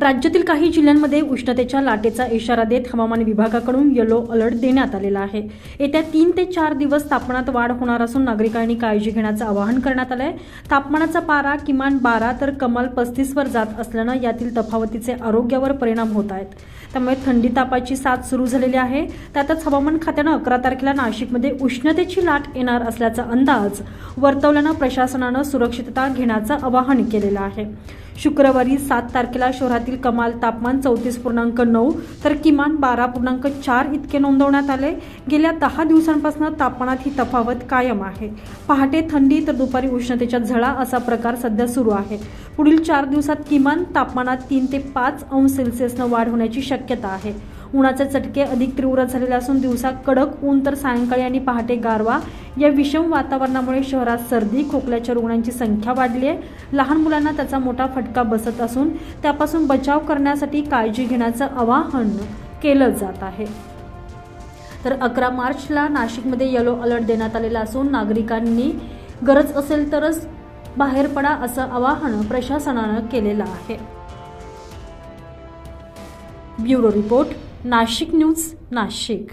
राज्यातील काही जिल्ह्यांमध्ये उष्णतेच्या लाटेचा इशारा देत हवामान विभागाकडून येलो अलर्ट देण्यात आलेला आहे. येत्या तीन ते चार दिवस तापमानात वाढ होणार असून नागरिकांनी काळजी घेण्याचं आवाहन करण्यात आलंय. तापमानाचा पारा किमान बारा तर कमाल पस्तीसवर जात असल्यानं यातील तफावतीचे आरोग्यावर परिणाम होत आहेत. त्यामुळे थंडी तापाची साथ सुरू झालेली आहे. त्यातच हवामान खात्यानं अकरा तारखेला नाशिकमध्ये उष्णतेची लाट येणार असल्याचा अंदाज वर्तवल्यानं प्रशासनानं सुरक्षितता घेण्याचं आवाहन केलेलं आहे. शुक्रवारी सात तारखेला शहरातील कमाल तापमान चौतीस पूर्णांक नऊ तर किमान बारा पूर्णांक चार इतके नोंदवण्यात आले. गेल्या दहा दिवसांपासून तापमानात ही तफावत कायम आहे. पहाटे थंडी तर दुपारी उष्णतेच्या झळा असा प्रकार सध्या सुरू आहे. पुढील चार दिवसात किमान तापमानात तीन ते पाच अंश सेल्सिअसनं वाढ होण्याची शक्यता आहे. उन्हाचे चटके अधिक तीव्र झालेले असून दिवसा कडक ऊन तर सायंकाळी आणि पहाटे गारवा. या विषम वातावरणामुळे शहरात सर्दी खोकल्याच्या रुग्णांची संख्या वाढली आहे. लहान मुलांना त्याचा मोठा फटका बसत असून त्यापासून बचाव करण्यासाठी काळजी घेण्याचं आवाहन केलं जात आहे. तर अकरा मार्चला नाशिकमध्ये येलो अलर्ट देण्यात आलेला असून नागरिकांनी गरज असेल तरच बाहेर पडा असं आवाहन प्रशासनानं केलेलं आहे. Bureau report. Nashik news Nashik.